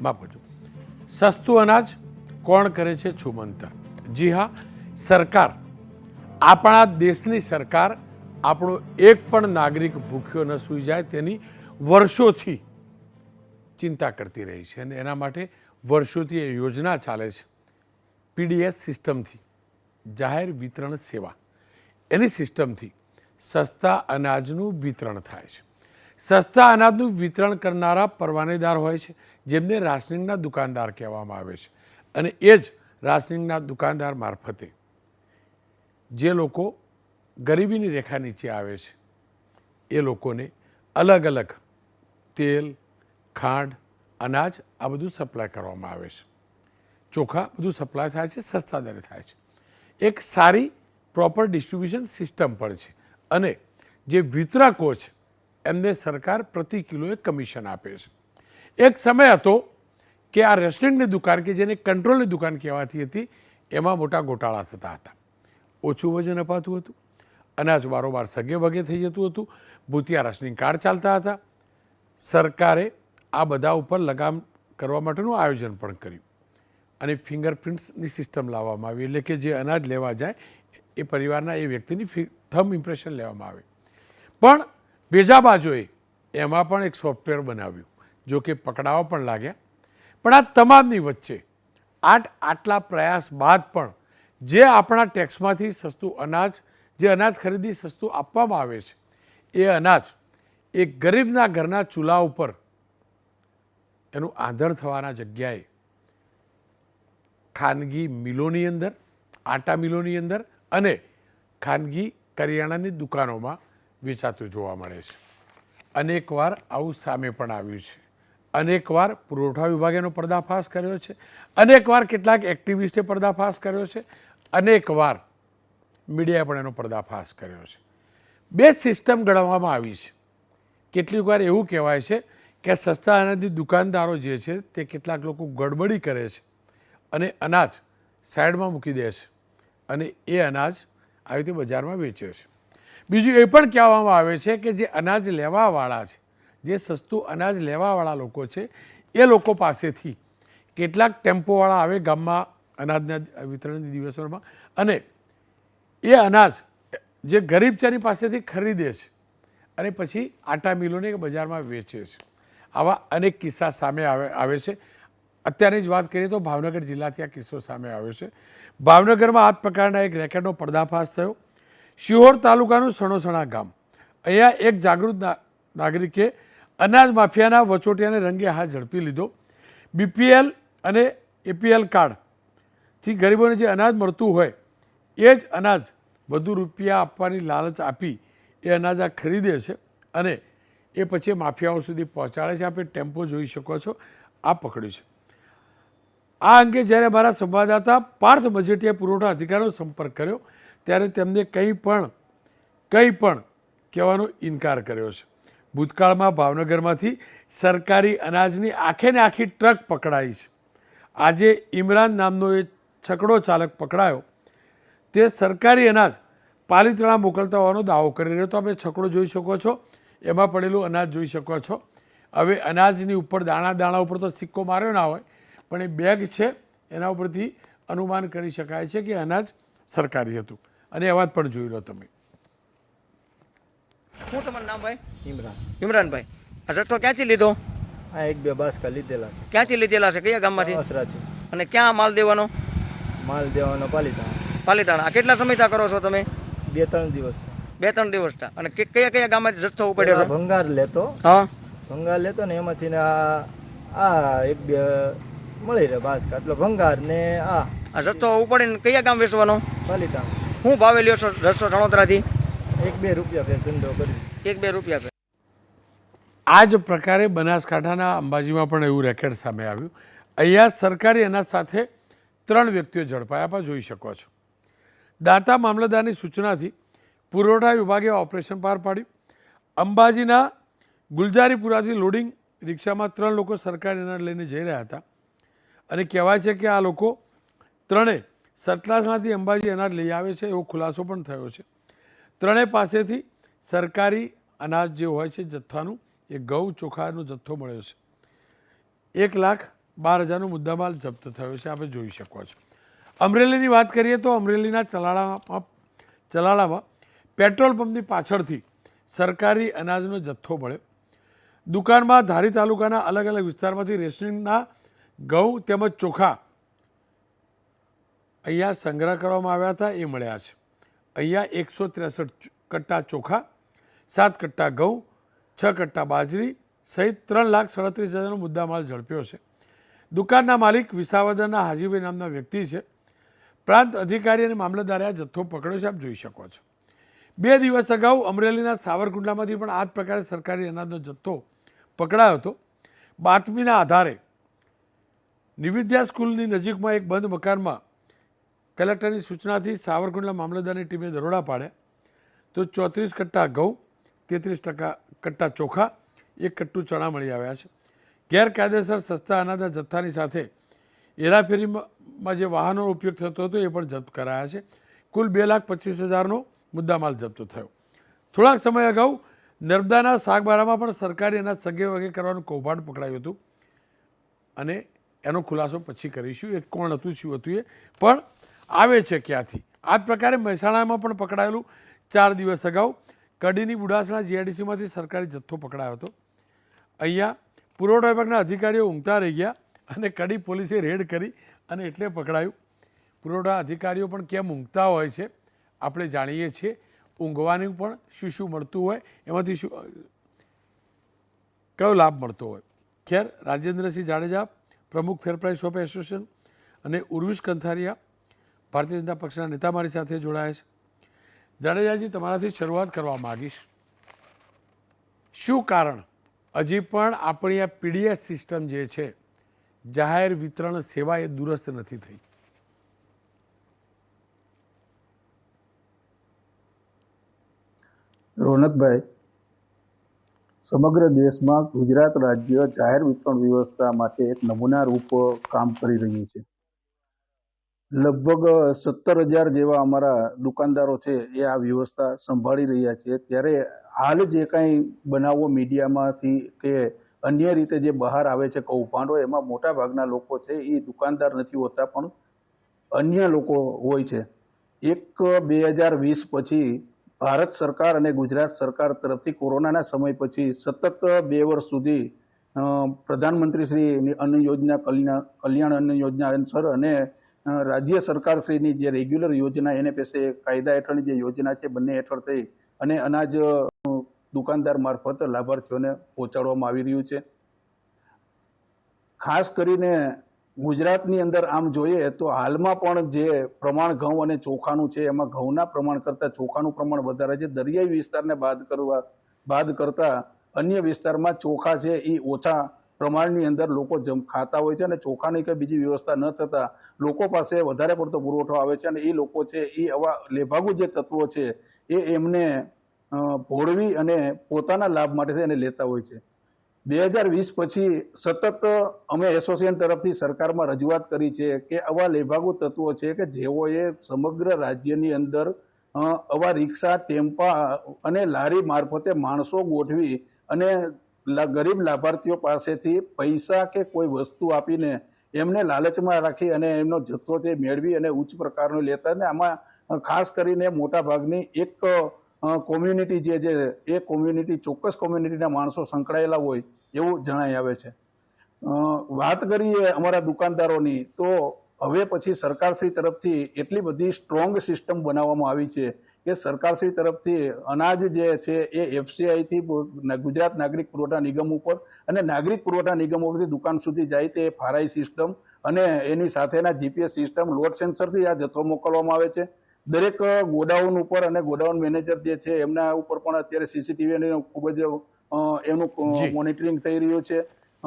માફ કરજો. સસ્તું અનાજ કોણ કરે છે છુમંતર જી હા, સરકાર. આપણા દેશની સરકાર આપણો એક પણ નાગરિક ભૂખ્યો ન સૂઈ જાય તેની વર્ષોથી ચિંતા કરતી રહી છે અને એના માટે વર્ષોથી એ યોજના ચાલે છે. પીડીએસ સિસ્ટમથી જાહેર વિતરણ સેવા. એની સિસ્ટમથી સસ્તા અનાજનું વિતરણ થાય છે. સસ્તા અનાજનું વિતરણ કરનારા પરવાનેદાર હોય છે. જેમને રાશનિંગના દુકાનદાર કહેવામાં આવે છે. અને એ જ રાશનિંગના દુકાનદાર મારફતે જે લોકો ગરીબીની રેખા નીચે આવે છે, એ લોકોને અલગ અલગ તેલ, ખાંડ, અનાજ આ બધું સપ્લાય કરવામાં આવે છે. ચોખા બધું સપ્લાય થાય છે સસ્તા દરે થાય છે. એક સારી પ્રોપર ડિસ્ટ્રીબ્યુશન સિસ્ટમ પણ છે. અને જે વિતરકો છે, એમને સરકાર પ્રતિ કિલોએ કમિશન આપે છે. એક સમય હતો કે આ રેસ્ટોરન્ટની દુકાન કે જેને કંટ્રોલની દુકાન કહેવાતી હતી, એમાં મોટા ગોટાળા થતા હતા. ઓછું વજન અપાતું હતું, અનાજ બારોબાર સગે વગે થઈ જતું હતું, ભૂતિયા રાશનિંગ કાર્ડ ચાલતા હતા. સરકારે આ બધા ઉપર લગામ કરવા માટેનું આયોજન પણ કર્યું. અને ફિંગરપ્રિન્ટ્સની સિસ્ટમ લાવવામાં આવી, એટલે કે જે અનાજ લેવા જાય, એ પરિવારના એ વ્યક્તિની થમ ઇમ્પ્રેશન લેવામાં આવે. પણ બીજા બાજુએ એમાં પણ એક સોફ્ટવેર બનાવ્યું. જો કે પકડાવા પણ લાગ્યા. પણ આ તમામની વચ્ચે આઠ આટલા પ્રયાસ બાદ પણ જે આપણા ટેક્સમાંથી સસ્તું અનાજ, જે અનાજ ખરીદી સસ્તું આપવામાં આવે છે, એ અનાજ એ ગરીબના ઘરના ચૂલા ઉપર એનું આંધણ થવાના જગ્યાએ ખાનગી મિલોની અંદર, આટા મિલોની અંદર અને ખાનગી કરિયાણાની દુકાનોમાં વેચાતું જોવા મળે છે. અનેકવાર આવું સામે પણ આવ્યું છે. અનેકવાર પુરવઠા વિભાગે એનો પર્દાફાશ કર્યો છે. અનેકવાર કેટલાક એક્ટિવિસ્ટે પર્દાફાશ કર્યો છે. અનેકવાર મીડિયાએ પણ એનો પર્દાફાશ કર્યો છે. બે સિસ્ટમ ગણવામાં આવી છે. કેટલીક વાર એવું કહેવાય છે કે સસ્તા અનાજની દુકાનદારો જે છે તે કેટલાક લોકો ગડબડી કરે છે અને અનાજ સાઈડમાં મૂકી દે છે અને એ અનાજ આવી રીતે બજારમાં વેચે છે. બીજું એ પણ કહેવામાં આવે છે કે જે અનાજ લેવાવાળા છે જે સસ્તું અનાજ લેવાવાળા લોકો છે, એ લોકો પાસેથી કેટલાક ટેમ્પોવાળા આવે ગામમાં અનાજના વિતરણના દિવસોમાં. અને એ અનાજ જે ગરીબચારી પાસેથી ખરીદે છે અને પછી આટા મિલોને બજારમાં વેચે છે. આવા અનેક કિસ્સા સામે આવે આવે છે. અત્યારની જ વાત કરીએ તો ભાવનગર જિલ્લાથી આ કિસ્સો સામે આવ્યો છે. ભાવનગરમાં આ પ્રકારના એક રેકેટનો પર્દાફાશ થયો. શિહોર તાલુકાનું સણોસણા ગામ. અહીંયા એક જાગૃત નાગરિકે અનાજ માફિયાના વચોટિયાને રંગે હાથ ઝડપી લીધો. બીપીએલ અને એપીએલ કાર્ડથી ગરીબોને જે અનાજ મળતું હોય, એ જ અનાજ વધુ રૂપિયા આપવાની લાલચ આપી એ અનાજ આ ખરીદે છે અને એ પછી માફિયાઓ સુધી પહોંચાડે છે. આપણે ટેમ્પો જોઈ શકો છો. આ પકડ્યું છે. આ અંગે જ્યારે મારા સંવાદદાતા પાર્થ મજેટિયા પુરવઠા અધિકારીનો સંપર્ક કર્યો, ત્યારે તેમને કંઈ પણ કંઈ પણ કહેવાનો ઇનકાર કર્યો છે. ભૂતકાળમાં ભાવનગરમાંથી સરકારી અનાજની આખે ને આખી ટ્રક પકડાઈ છે. આજે ઇમરાન નામનો એ છકડો ચાલક પકડાયો. તે સરકારી અનાજ પાલિતાણા મોકલતા હોવાનો દાવો કરી રહ્યો તો તમે છકડો જોઈ શકો છો. એમાં પડેલું અનાજ જોઈ શકો છો. હવે અનાજની ઉપર દાણા દાણા ઉપર તો સિક્કો માર્યો ના હોય, પણ એ બેગ છે. એના ઉપરથી અનુમાન કરી શકાય છે કે અનાજ સરકારી હતું. અને અવાજ પણ જોઈ લો તમે. શું તમારું નામ ભાઈ? ઇમરાન. ઇમરાનભાઈ. આ જથ્થો ક્યાંથી લીધો? આ એક બે બાસકા લીધેલા છે. ક્યાંથી લીધેલા છે? કયા ગામમાંથી? અસરાથી અને ક્યાં માલ દેવાનો? માલ દેવાનો પાલીતાણા. પાલીતાણા. આ કેટલા સમયતા કરો છો તમે? બે ત્રણ દિવસ બે ત્રણ દિવસ અને કયા કયા ગામમાંથી જથ્થો ઉપડ્યો છે? ભંગાર લેતો. હા. ભંગાર લેતો ને એમાંથી ને આ આ એક બે મળી રહે બાસકા એટલે ભંગાર ને આ આ જથ્થો ઉપાડીને કયા ગામ વેચવાનો? પાલીતાણા. હું ભાવે લ્યો છો જથ્થો રણોતરાથી એક બે રૂપિયા ફેર ધંધો કરી એક બે રૂપિયા પે આ જ પ્રકારે બનાસકાંઠાના અંબાજીમાં પણ એવું રેકેટ સામે આવ્યું. અહીંયા સરકારી અનાજ સાથે ત્રણ વ્યક્તિઓ ઝડપાયા પણ જોઈ શકો છો. દાતા મામલતદારની સૂચનાથી પુરવઠા વિભાગે ઓપરેશન પાર પાડ્યું અંબાજીના ગુલજારીપુરાથી લોડિંગ રિક્ષામાં ત્રણ લોકો સરકારી અનાજ લઈને જઈ રહ્યા હતા. અને કહેવાય છે કે આ લોકો ત્રણે સતલાસણાથી અંબાજી અનાજ લઈ આવે છે એવો ખુલાસો પણ થયો છે. ત્રણેય પાસેથી સરકારી અનાજ જે હોય છે જથ્થાનું, એ ઘઉં ચોખાનો જથ્થો મળ્યો છે. એક લાખ બાર હજારનો મુદ્દામાલ જપ્ત થયો છે, આપણે જોઈ શકો છો. અમરેલીની વાત કરીએ તો અમરેલીના ચલાળામાં ચલાળામાં પેટ્રોલ પંપની પાછળથી સરકારી અનાજનો જથ્થો મળ્યો. દુકાનમાં ધારી તાલુકાના અલગ અલગ વિસ્તારમાંથી રેશનિંગના ઘઉં તેમજ ચોખા અહીંયા સંગ્રહ કરવામાં આવ્યા હતા, એ મળ્યા છે. અહીંયા એકસો ત્રેસઠ કટ્ટા ચોખા, સાત કટ્ટા ઘઉં, છ કટ્ટા બાજરી સહિત ત્રણ લાખ સાડત્રીસ હજારનો મુદ્દામાલ ઝડપ્યો છે. દુકાનના માલિક વિસાવદરના હાજીભાઈ નામના વ્યક્તિ છે. પ્રાંત અધિકારી અને મામલતદારે આ જથ્થો પકડ્યો છે, આપ જોઈ શકો છો. બે દિવસ અગાઉ અમરેલીના સાવરકુંડલામાંથી પણ આ જ પ્રકારે સરકારી અનાજનો જથ્થો પકડાયો હતો. બાતમીના આધારે નિવિદ્યા સ્કૂલની નજીકમાં એક બંધ મકાનમાં કલેક્ટરની સૂચનાથી સાવરકુંડલા મામલતદારની ટીમે દરોડા પાડ્યા. તો ચોત્રીસ કટ્ટા ઘઉં, તેત્રીસ ટકા કટ્ટા ચોખા, એક કટ્ટું ચણા મળી આવ્યા છે. ગેરકાયદેસર સસ્તા અનાજના જથ્થાની સાથે હેરાફેરીમાં જે વાહનોનો ઉપયોગ થતો હતો એ પણ જપ્ત કરાયા છે. કુલ બે લાખ પચીસ હજારનો મુદ્દામાલ જપ્ત થયો. થોડાક સમય અગાઉ નર્મદાના સાગબારામાં પણ સરકારી અનાજ સગે વગે કરવાનું કૌભાંડ પકડાયું હતું. અને એનો ખુલાસો પછી કરીશું. એ કોણ હતું, શું હતું એ પણ આવે છે ક્યાંથી? આ જ પ્રકારે મહેસાણામાં પણ પકડાયેલું ચાર દિવસ અગાઉ કડીની બુડાસણા જીઆઈડીસીમાંથી સરકારી જથ્થો પકડાયો હતો. અહીંયા પુરવઠા વિભાગના અધિકારીઓ ઊંઘતા રહી ગયા અને કડી પોલીસે રેડ કરી અને એટલે પકડાયું. પુરવઠા અધિકારીઓ પણ કેમ ઊંઘતા હોય છે આપણે જાણીએ છીએ. ઊંઘવાનું પણ શું શું મળતું હોય એમાંથી શું કયો લાભ મળતો હોય? ખેર રાજેન્દ્રસિંહ જાડેજા પ્રમુખ ફેર પ્રાઇસ શોપ એસોસિએશન અને ઉર્વિશ કંથારિયા ભારતીય જનતા પક્ષના નેતા મારી સાથે જોડાયા છે. જાડેજાજી, તમારાથી શરૂઆત કરવા માગીશ. શું કારણ? હજી પણ આપણી આ પીડીએસ સિસ્ટમ જે છે, જાહેર વિતરણ સેવા એ દુરસ્ત નથી થઈ. રોનકભાઈ, સમગ્ર દેશમાં ગુજરાત રાજ્ય જાહેર વિતરણ વ્યવસ્થા માટે એક નમૂના રૂપ કામ કરી રહ્યું છે. લગભગ સત્તર હજાર જેવા અમારા દુકાનદારો છે એ આ વ્યવસ્થા સંભાળી રહ્યા છે. ત્યારે હાલ જે કાંઈ બનાવો મીડિયામાંથી કે અન્ય રીતે જે બહાર આવે છે કૌભાંડો એમાં મોટા ભાગના લોકો છે એ દુકાનદાર નથી હોતા, પણ અન્ય લોકો હોય છે. એક બે હજાર વીસ પછી ભારત સરકાર અને ગુજરાત સરકાર તરફથી કોરોનાના સમય પછી સતત બે વર્ષ સુધી પ્રધાનમંત્રી શ્રી અન્ન યોજના કલ્યાણ કલ્યાણ અન્ન યોજના અનુસાર અને રાજ્ય સરકારશ્રીની જે રેગ્યુલર યોજના એને પાસે કાયદા હેઠળની જે યોજના છે, બંને હેઠળ થઈ અને અનાજ દુકાનદાર મારફત લાભાર્થીઓને પહોંચાડવામાં આવી રહ્યું છે. ખાસ કરીને ગુજરાતની અંદર આમ જોઈએ તો હાલમાં પણ જે પ્રમાણ ઘઉં અને ચોખાનું છે, એમાં ઘઉંના પ્રમાણ કરતાં ચોખાનું પ્રમાણ વધારે છે. દરિયાઈ વિસ્તારને બાદ કરવા, બાદ કરતા અન્ય વિસ્તારમાં ચોખા છે એ ઓછા પ્રમાણની અંદર લોકો જમ, ખાતા હોય છે અને ચોખાની કંઈ બીજી વ્યવસ્થા ન થતા લોકો પાસે વધારે પડતો પુરવઠો આવે છે અને એ લોકો છે, એ આવા લેભાગુ જે તત્વો છે, એ એમને ભોળવી અને પોતાના લાભ માટે એને લેતા હોય છે. બે હજાર વીસ પછી સતત અમે એસોસિએશન તરફથી સરકારમાં રજૂઆત કરી છે કે આવા લેભાગુ તત્વો છે કે જેઓએ સમગ્ર રાજ્યની અંદર આવા રિક્ષા, ટેમ્પા અને લારી મારફતે માણસો ગોઠવી અને ગરીબ લાભાર્થીઓ પાસેથી પૈસા કે કોઈ વસ્તુ આપીને એમને લાલચમાં રાખી અને એમનો જથ્થો તે મેળવી અને ઉચ્ચ પ્રકારનો લેતા અને આમાં ખાસ કરીને મોટા ભાગની એક કોમ્યુનિટી જે છે એ કોમ્યુનિટી, ચોક્કસ કોમ્યુનિટીના માણસો સંકળાયેલા હોય એવું જણાઈ આવે છે. વાત કરીએ અમારા દુકાનદારોની, તો હવે પછી સરકારશ્રી તરફથી એટલી બધી સ્ટ્રોંગ સિસ્ટમ બનાવવામાં આવી છે કે સરકારશ્રી તરફથી અનાજ જે છે એ એફસીઆઈ થી ગુજરાત નાગરિક પુરવઠા નિગમ ઉપર અને નાગરિક પુરવઠા નિગમ ઉપરથી દુકાન સુધી જાય તે ફારાઈ સિસ્ટમ અને એની સાથેના જીપીએસ સિસ્ટમ લોડ સેન્સરથી આ જથ્થો મોકલવામાં આવે છે. દરેક ગોડાઉન ઉપર અને ગોડાઉન મેનેજર જે છે એમના ઉપર પણ અત્યારે સીસીટીવી ખૂબ જ એનું મોનિટરિંગ થઈ રહ્યું છે.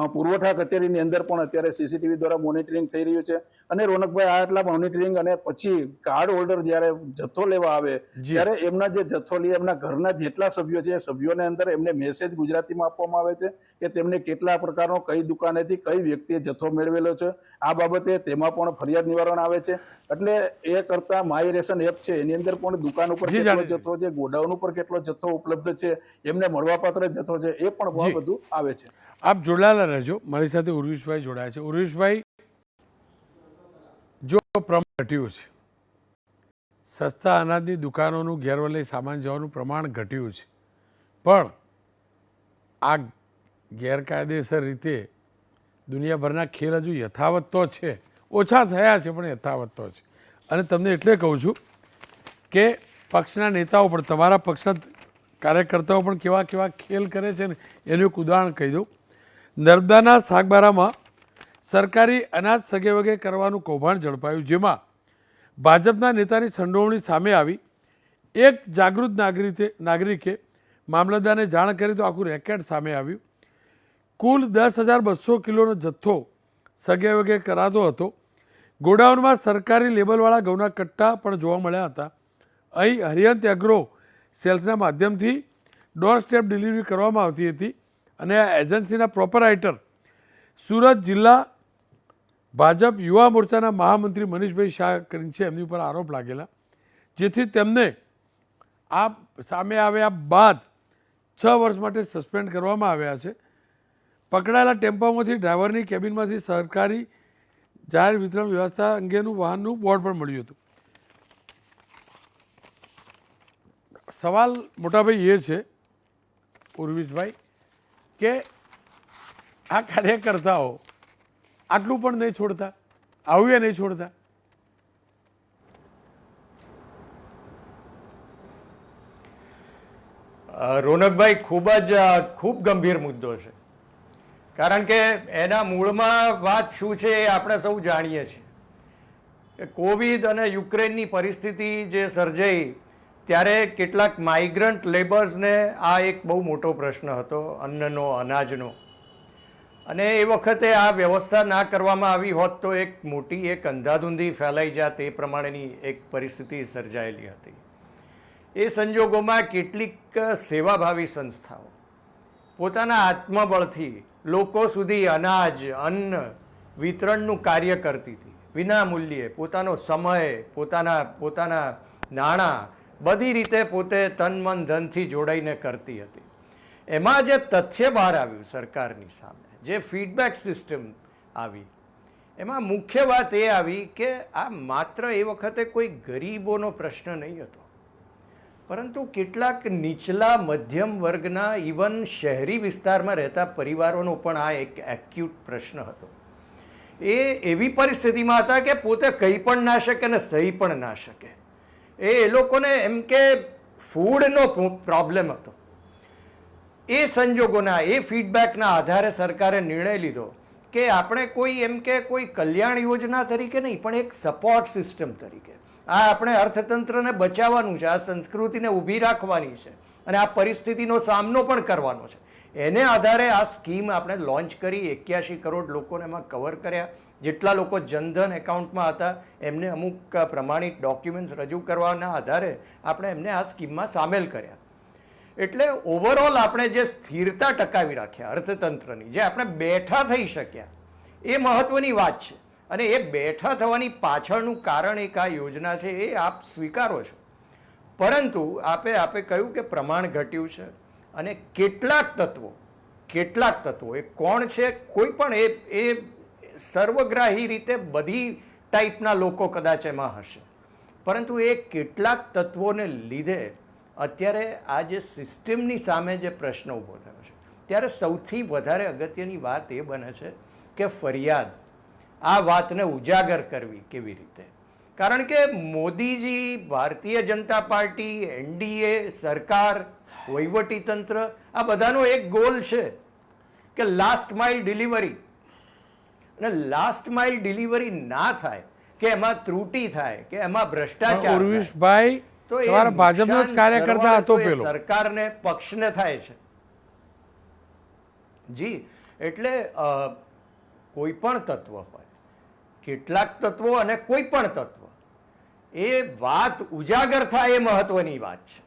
પુરવઠા કચેરીની અંદર પણ અત્યારે સીસીટીવી દ્વારા મોનિટરિંગ થઈ રહ્યું છે. અને રોનકભાઈ આ એટલા મોનિટરિંગ અને પછી કાર્ડ હોલ્ડર જ્યારે જથ્થો લેવા આવે. ત્યારે એમના જે જથ્થો લે એમના ઘરના જેટલા સભ્યો છે એ સભ્યોને અંદર એમને મેસેજ ગુજરાતીમાં આપવામાં આવે છે કે તેમને કેટલા પ્રકારનો કઈ દુકાનેથી કઈ વ્યક્તિએ જથ્થો મેળવેલો છે. આ બાબતે તેમાં પણ ફરિયાદ નિવારણ આવે છે. એટલે એ કરતા માય રેશન એપ છે એની અંદર પણ દુકાન ઉપર કેટલો જથ્થો છે ગોડાઉન ઉપર કેટલો જથ્થો ઉપલબ્ધ છે એમને મળવાપાત્ર જથ્થો છે એ પણ. બહુ બધું આવે છે. આપ જોડાયેલા રહેજો. મારી સાથે ઉર્વિશભાઈ જોડાયા છે. ઉર્વિશભાઈ જો પ્રમાણ ઘટ્યું છે સસ્તા અનાજની દુકાનોનું ગેરવલે સામાન જવાનું પ્રમાણ ઘટ્યું છે પણ આ ગેરકાયદેસર રીતે દુનિયાભરના ખેલ હજુ યથાવત તો છે. ઓછા થયા છે, પણ યથાવત તો છે. અને તમને એટલે કહું છું કે પક્ષના નેતાઓ પણ, તમારા પક્ષના કાર્યકર્તાઓ પણ કેવા કેવા ખેલ કરે છે ને, એનું એક ઉદાહરણ કહી દઉં. નર્મદાના સાગબારામાં સરકારી અનાજ સગે વગે કરવાનું કૌભાંડ ઝડપાયું, જેમાં ભાજપના નેતાની સંડોવણી સામે આવી. એક જાગૃત નાગરિકે નાગરિકે મામલતદારને જાણ કરી તો આખું રેકેટ સામે આવ્યું. કુલ દસ હજાર બસો કિલોનો જથ્થો સગે વગે કરાતો હતો. ગોડાઉનમાં સરકારી લેબલવાળા ઘઉંના કટ્ટા પણ જોવા મળ્યા હતા. અહીં હરિયંત એગ્રો સેલ્સના માધ્યમથી ડોર સ્ટેપ ડિલિવરી કરવામાં આવતી હતી અને આ એજન્સીના પ્રોપરાઇટર સુરત જિલ્લા ભાજપ યુવા મોરચાના મહામંત્રી મનીષભાઈ શાહ કરીને છે, એમની ઉપર આરોપ લાગેલા, જેથી તેમને આ સામે આવ્યા બાદ છ વર્ષ માટે સસ્પેન્ડ કરવામાં આવ્યા છે. પકડાયેલા ટેમ્પામાંથી ડ્રાઈવરની કેબિનમાંથી સરકારી જાહેર વિતરણ વ્યવસ્થા અંગેનું વાહનનું બોર્ડ પણ મળ્યું હતું. સવાલ મોટાભાઈ એ છે, ઉર્વિશભાઈ, કે આ કાર્યકર્તાઓ આટલું પણ નહીં છોડતા, આવું એ નહીં છોડતા? રોનકભાઈ, ખૂબ જ ખૂબ ગંભીર મુદ્દો છે. કારણ કે એના મૂળમાં વાત શું છે એ આપણે સૌ જાણીએ છીએ. કે કોવિડ અને યુક્રેનની પરિસ્થિતિ જે સર્જાઈ, ત્યારે કેટલાક માઇગ્રન્ટ લેબર્સને આ એક બહુ મોટો પ્રશ્ન હતો, અન્નનો, અનાજનો. અને એ વખતે આ વ્યવસ્થા ના કરવામાં આવી હોત તો એક મોટી, એક અંધાધૂંધી ફેલાઈ જાત, એ પ્રમાણેની એક પરિસ્થિતિ સર્જાયેલી હતી. એ સંજોગોમાં કેટલીક સેવાભાવી સંસ્થાઓ પોતાના આત્મબળથી લોકો સુધી અનાજ, અન્ન વિતરણનું કાર્ય કરતી હતી. વિના મૂલ્યે પોતાનો સમય, પોતાના પોતાના નાણાં બધી રીતે પોતે તન, મન, ધનથી જોડાઈને કરતી હતી. એમાં જે તથ્ય બહાર આવ્યું સરકારની સામે, જે ફીડબેક સિસ્ટમ આવી, એમાં મુખ્ય વાત એ આવી કે આ માત્ર એ વખતે કોઈ ગરીબોનો પ્રશ્ન નહીં હતો. પરંતુ કેટલાક નીચલા મધ્યમ વર્ગના ઇવન શહેરી વિસ્તારમાં રહેતા પરિવારોનો પણ આ એક એક્યુટ પ્રશ્ન હતો. એ એવી પરિસ્થિતિમાં હતા કે પોતે કંઈ પણ ના શકે અને સહી પણ ના શકે. એ એ લોકોને એમ કે ફૂડનો પ્રોબ્લેમ હતો. એ સંજોગોના, એ ફીડબેકના આધારે સરકારે નિર્ણય લીધો કે આપણે કોઈ એમ કે કોઈ કલ્યાણ યોજના તરીકે નહીં, પણ એક સપોર્ટ સિસ્ટમ તરીકે. આ આપણે અર્થતંત્રને બચાવવાનું છે, આ સંસ્કૃતિને ઊભી રાખવાની છે અને આ પરિસ્થિતિનો સામનો પણ કરવાનો છે. એને આધારે આ સ્કીમ આપણે લોન્ચ કરી એક્યાસી કરોડ લોકોને એમાં કવર કર્યા. જેટલા લોકો જનધન એકાઉન્ટમાં હતા, એમને અમુક પ્રમાણિત ડોક્યુમેન્ટ્સ રજૂ કરવાના આધારે આપણે એમને આ સ્કીમમાં સામેલ કર્યા. એટલે ઓવરઓલ આપણે જે સ્થિરતા ટકાવી રાખ્યા અર્થતંત્રની, જે આપણે બેઠા થઈ શક્યા, એ મહત્ત્વની વાત છે. અને એ બેઠા થવાની પાછળનું કારણ એક આ યોજના છે, એ આપ સ્વીકારો છો. પરંતુ આપે આપે કહ્યું કે પ્રમાણ ઘટ્યું છે અને કેટલાક તત્વો કેટલાક તત્વો, એ કોણ છે, કોઈ પણ એ એ સર્વગ્રાહી રીતે બધી ટાઈપના લોકો કદાચ એમાં હશે. પરંતુ એ કેટલાક તત્વોને લીધે અત્યારે આ જે સિસ્ટમની સામે જે પ્રશ્ન ઊભો થયો છે, ત્યારે સૌથી વધારે અગત્યની વાત એ બને છે કે ફરિયાદ. આ વાતને ઉજાગર કરવી કેવી રીતે? કારણ કે મોદીજી ભારતીય જનતા પાર્ટી એનડીએ સરકાર વહીવટીતંત્ર આ બધાનો એક ગોલ છે કે લાસ્ટ માઇલ ડિલિવરી અને લાસ્ટ માઇલ ડિલિવરી ના થાય કે એમાં ત્રુટી થાય કે એમાં ભ્રષ્ટાચાર ઉર્વિશભાઈ તો તમારા ભાજપનો જ કાર્યકર્તા હતો પેલો. સરકારને પક્ષને થાય છે. જી એટલે કોઈ પણ તત્વ હોય કેટલાક તત્વો અને કોઈ પણ તત્વ. એ વાત ઉજાગર થાય એ મહત્વની વાત છે.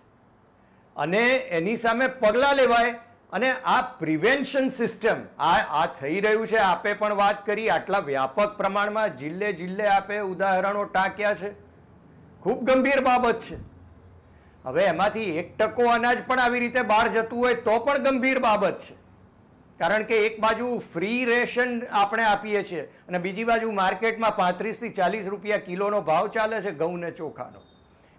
અને એની સામે પગલાં લેવાય અને આ પ્રિવેન્શન સિસ્ટમ, આ આ થઈ રહ્યું છે, આપે પણ વાત કરી, આટલા વ્યાપક પ્રમાણમાં જિલ્લે જિલ્લે આપે ઉદાહરણો ટાંક્યા છે. ખૂબ ગંભીર બાબત છે. હવે એમાંથી એક ટકો અનાજ પણ આવી રીતે બહાર જતું હોય તો પણ ગંભીર બાબત છે. કારણ કે એક બાજુ ફ્રી રેશન આપણે આપીએ છીએ અને બીજી બાજુ માર્કેટમાં પાંત્રીસથી ચાલીસ રૂપિયા કિલોનો ભાવ ચાલે છે ઘઉં ને ચોખાનો.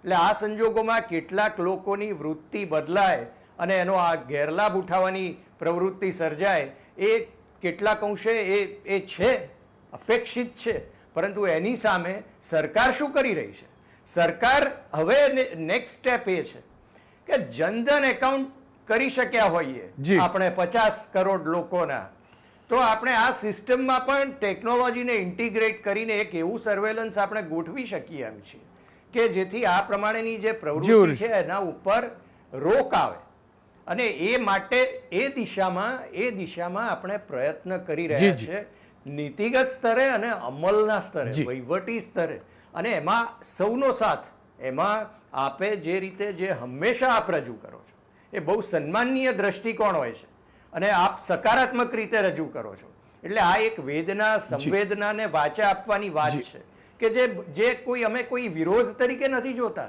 એટલે આ સંજોગોમાં કેટલાક લોકોની વૃત્તિ બદલાય અને એનો આ ગેરલાભ ઉઠાવવાની પ્રવૃત્તિ સર્જાય, એ કેટલાક અંશે એ એ છે, અપેક્ષિત છે. પરંતુ એની સામે સરકાર શું કરી રહી છે? સરકાર હવે નેક્સ્ટ સ્ટેપ એ છે કે જનધન એકાઉન્ટ કરી શક્યા હોઈએ આપણે પચાસ કરોડ લોકોના. તો આપણે આ સિસ્ટમમાં પણ ટેકનોલોજીને ઇન્ટિગ્રેટ કરીને એક એવું સર્વેલન્સ આપણે ગોઠવી શકીએ એમ છીએ કે જેથી આ પ્રમાણેની જે પ્રવૃત્તિ છે એના ઉપર રોક આવે. અને એ માટે એ દિશામાં એ દિશામાં આપણે પ્રયત્ન કરી રહ્યા છે. નીતિગત સ્તરે અને અમલના સ્તરે વહીવટી સ્તરે. અને એમાં સૌનો સાથ એમાં આપે જે રીતે જે હંમેશા આપ રજૂ કરો છો. એ બહુ સન્માનનીય દ્રષ્ટિકોણ હોય છે. અને આપ સકારાત્મક રીતે રજૂ કરો છો. એટલે આ એક વેદના સંવેદનાને વાચા આપવાની વાત છે કે જે જે કોઈ અમે કોઈ વિરોધ તરીકે નથી જોતા.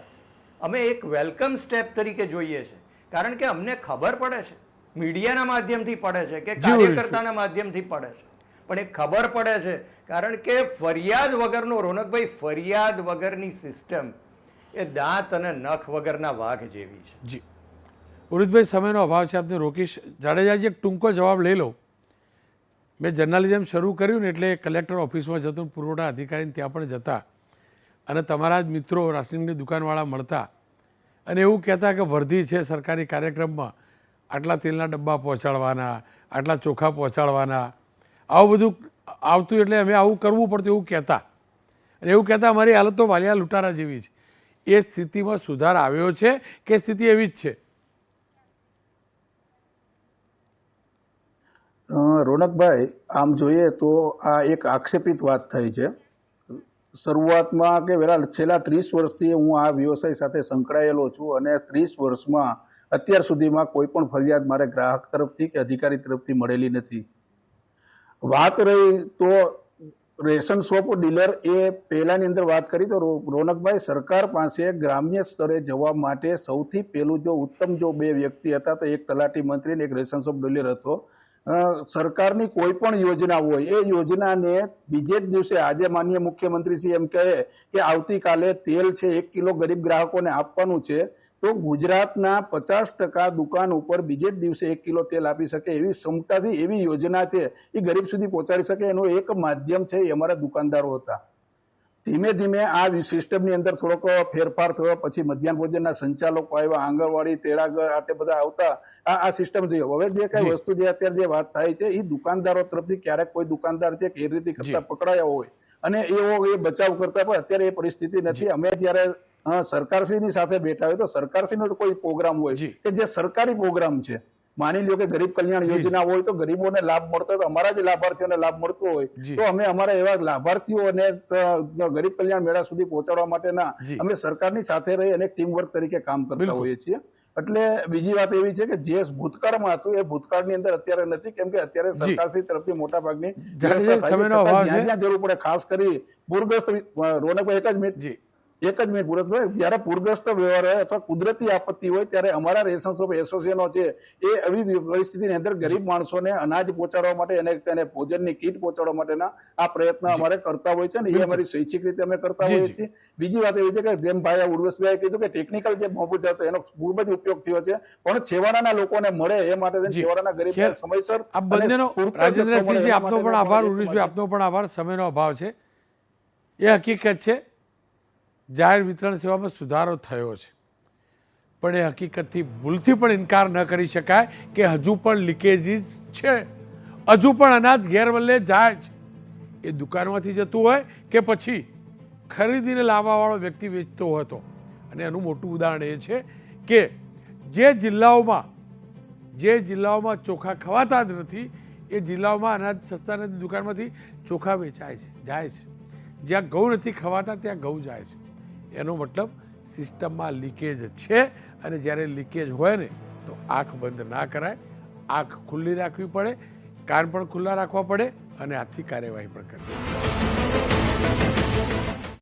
અમે એક વેલકમ સ્ટેપ તરીકે જોઈએ છે. કારણ કે અમને ખબર પડે છે. મીડિયાના માધ્યમથી પડે છે કે કાર્યકર્તાના માધ્યમથી પડે છે. પણ એ ખબર પડે છે કારણ કે ફરિયાદ વગરનો રોનકભાઈ ફરિયાદ વગરની સિસ્ટમ એ દાંત અને નખ વગરના વાઘ જેવી છે. જી. ઉરિતભાઈ સમયનો અભાવ છે, આપને રોકીશ. જાડેજાજી એક ટૂંકો જવાબ લઈ લો મેં જર્નાલિઝમ શરૂ કર્યું ને એટલે કલેક્ટર ઓફિસમાં જતો પુરવઠા અધિકારીને ત્યાં પણ જતા. અને તમારા જ મિત્રો રાશનિંગની દુકાનવાળા મળતા. અને એવું કહેતા કે વર્ધી છે સરકારી કાર્યક્રમમાં. આટલા તેલના ડબ્બા પહોંચાડવાના, આટલા ચોખા પહોંચાડવાના. આવું બધું આવતું એટલે અમે આવું કરવું પડતું એવું કહેતા. અને એવું કહેતા અમારી હાલત તો વાલિયા લૂંટારા જેવી છે. એ સ્થિતિમાં સુધાર આવ્યો છે કે સ્થિતિ એવી જ છે? રોનકભાઈ, આમ જોઈએ તો આ એક આક્ષેપિત વાત થઈ છે. શરૂઆતમાં કે વેલા છેલ્લા ત્રીસ વર્ષથી હું આ વ્યવસાય સાથે સંકળાયેલો છું અને ત્રીસ વર્ષમાં અત્યાર સુધીમાં કોઈ પણ ફરિયાદ મારે ગ્રાહક તરફથી કે અધિકારી તરફથી મળેલી નથી. વાત રહી તો રેશન શોપ ડીલર એ પહેલાની અંદર વાત કરી તો રોનકભાઈ, સરકાર પાસે ગ્રામ્ય સ્તરે જવા માટે સૌથી પહેલું જો ઉત્તમ જો બે વ્યક્તિ હતા તો એક તલાટી મંત્રી અને એક રેશન શોપ ડીલર હતો. સરકારની કોઈ પણ યોજના હોય, એ યોજનાને બીજે જ દિવસે આજે માન્ય મુખ્યમંત્રી શ્રી એમ કહે કે આવતીકાલે તેલ છે, એક કિલો ગરીબ ગ્રાહકોને આપવાનું છે, તો ગુજરાતના પચાસ ટકા દુકાન ઉપર બીજે જ દિવસે એક કિલો તેલ આપી શકે એવી ક્ષમતાથી એવી યોજના છે, એ ગરીબ સુધી પહોંચાડી શકે એનું એક માધ્યમ છે, એ અમારા દુકાનદારો હતા. ધીમે ધીમે આ સિસ્ટમની અંદર થોડોક ફેરફાર થયો. પછી મધ્યાહન ભોજનના સંચાલકો આવ્યા આંગણવાડી તેડાગર આ તે બધા આવતા આ આ સિસ્ટમ થયો હવે જે કઈ વસ્તુ જે અત્યારે જે વાત થાય છે એ દુકાનદારો તરફથી ક્યારેક કોઈ દુકાનદાર છે કે એ રીતે કરતા પકડાયા હોય. અને એવો એ બચાવ કરતા પણ અત્યારે એ પરિસ્થિતિ નથી. અમે જ્યારે સરકારશ્રીની સાથે બેઠા હોય તો સરકારશ્રીનો કોઈ પ્રોગ્રામ હોય. કે જે સરકારી પ્રોગ્રામ છે માની લો કે ગરીબ કલ્યાણ યોજના હોય તો ગરીબોને લાભ મળતો હોય તો અમારા જ લાભાર્થીઓને લાભ મળતો હોય તો અમે અમારા એવા લાભાર્થીઓને ગરીબ કલ્યાણ મેળા સુધી પહોંચાડવા માટેના અમે સરકારની સાથે રહી અને ટીમ વર્ક તરીકે કામ કરતા હોઈએ છીએ. એટલે બીજી વાત એવી છે કે જે ભૂતકાળમાં હતું એ ભૂતકાળની અંદર અત્યારે નથી કેમ કે અત્યારે. સરકારશ્રી તરફથી મોટા ભાગની જરૂર પડે ખાસ કરી પૂરગ્રસ્ત રોનક રોનકભાઈ એક જ મિનિટ. એક જ મિનિટ પૂરતભાઈ જ્યારે પૂરગ્રસ્ત વ્યવહાર હોય અથવા કુદરતી આપત્તિ હોય ત્યારે અમારા રેશન્સ ઓફ એસોસિએશનો છે એ એવી પરિસ્થિતિની અંદર ગરીબ માણસોને અનાજ પહોંચાડવા માટે અને તેને ભોજનની કીટ પહોંચાડવા માટેના આ પ્રયત્ન અમારે કરતા હોય છે ને એ અમારી સ્વૈચ્છિક રીતે અમે કરતા હોઈએ છીએ. બીજી વાત એવી છે કે જેમ ભાઈ ઉર્વશભાઈ કીધું કે ટેકનિકલ જે મોબૂદ હતો એનો ખૂબ જ ઉપયોગ થયો છે. પણ છેવાડાના લોકોને મળે એ માટે છેવાડાના ગરીબ સમયસર આ બંનેનો રાજેન્દ્રસિંહજી આપનો પણ આભાર ઉર્વશભાઈ આપનો પણ આભાર સમયનો અભાવ છે. એ હકીકત છે. જાહેર વિતરણ સેવામાં સુધારો થયો છે. પણ એ હકીકતથી ભૂલથી પણ ઇનકાર ન કરી શકાય કે હજુ પણ લીકેજીસ છે. હજુ પણ અનાજ ગેરવલ્લે જાય છે. એ દુકાનમાંથી જતું હોય કે પછી ખરીદીને લાવવાવાળો વ્યક્તિ વેચતો હતો. અને એનું મોટું ઉદાહરણ એ છે કે જે જિલ્લાઓમાં જે જિલ્લાઓમાં ચોખા ખવાતા જ નથી, એ જિલ્લાઓમાં અનાજ સસ્તા નથી દુકાનમાંથી ચોખા વેચાય છે, જાય છે. જ્યાં ઘઉં નથી ખવાતા, ત્યાં ઘઉં જાય છે. એનો મતલબ સિસ્ટમમાં લીકેજ છે અને જ્યારે લીકેજ હોય ને, તો આંખ બંધ ના કરાય, આંખ ખુલ્લી રાખવી પડે, કાન પણ ખુલ્લા રાખવા પડે અને આથી કાર્યવાહી પણ કરવી